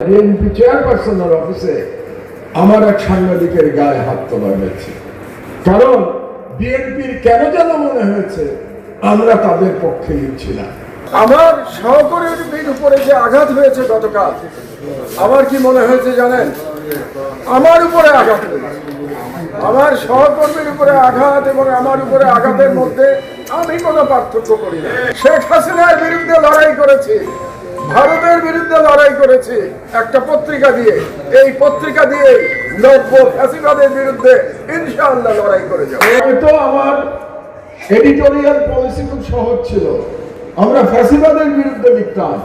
BNP চেয়ারপারসনের অফিসে আমার এক সাংবাদিকের গায়ে হাত তোলা হয়েছে। কারণ বিএনপির কেন যেন মনে হয়েছে, আমরা তাদের পক্ষে না আমার সহকর্মীর উপরে যে আঘাত হয়েছে গতকাল, আমার কি মনে হয়েছে জানেন? আমার উপরে আঘাত আমার সহকর্মীর উপরে আঘাত এবং আমার উপরে আঘাতের মধ্যে আমি কোনো পার্থক্য করি না। শেখ হাসিনার বিরুদ্ধে লড়াই করেছি। ভারতের বিরুদ্ধে লড়াই করেছি একটা পত্রিকা দিয়ে। এই পত্রিকা দিয়ে নব্য ফ্যাসিবাদের বিরুদ্ধে ইনশাআল্লাহ লড়াই করে যাব। হয়তো আমার এডিটোরিয়াল পলিসি খুব সহজ ছিল। আমরা ফ্যাসিবাদের বিরুদ্ধে লিখতাম।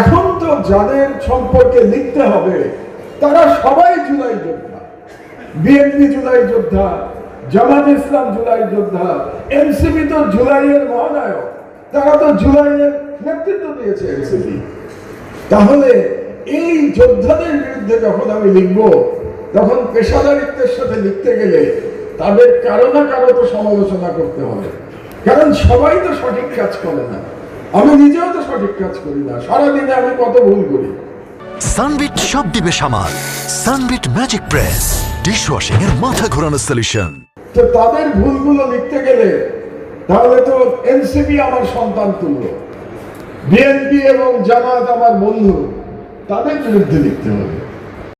এখন তো যাদের সম্পর্কে লিখতে হবে, তারা সবাই জুলাই যোদ্ধা। বিএনপি জুলাই যোদ্ধা, জামাত ইসলাম জুলাই যোদ্ধা, এনসিপি তো জুলাইয়ের মহানায়ক। তারা তো জুলাইয়ের নেতৃত্ব দিয়েছে এনসিপি। তাহলে এই যোদ্ধাদের বিরুদ্ধে যখন আমি লিখব তখন পেশাদারিত্বের সাথে লিখতে গেলে তাদের কারও না কারও তো সমালোচনা করতে হবে। কারণ সবাই তো সঠিক কাজ করে না। আমি নিজেও তো সঠিক কাজ করি না। সারাদিনে আমি কত ভুল করি? সানবিট সব দিবে সামাল। সানবিট ম্যাজিক প্রেস। ডিশওয়াশিং এর মাথা ঘোরানো সলিউশন তো তাদের ভুলগুলো লিখতে গেলে তাহলে তো এনসিপি আমার সন্তান তুল্য বিএনপি এবং জামাত আমার বন্ধু। তাদের বিরুদ্ধে লিখতে হবে।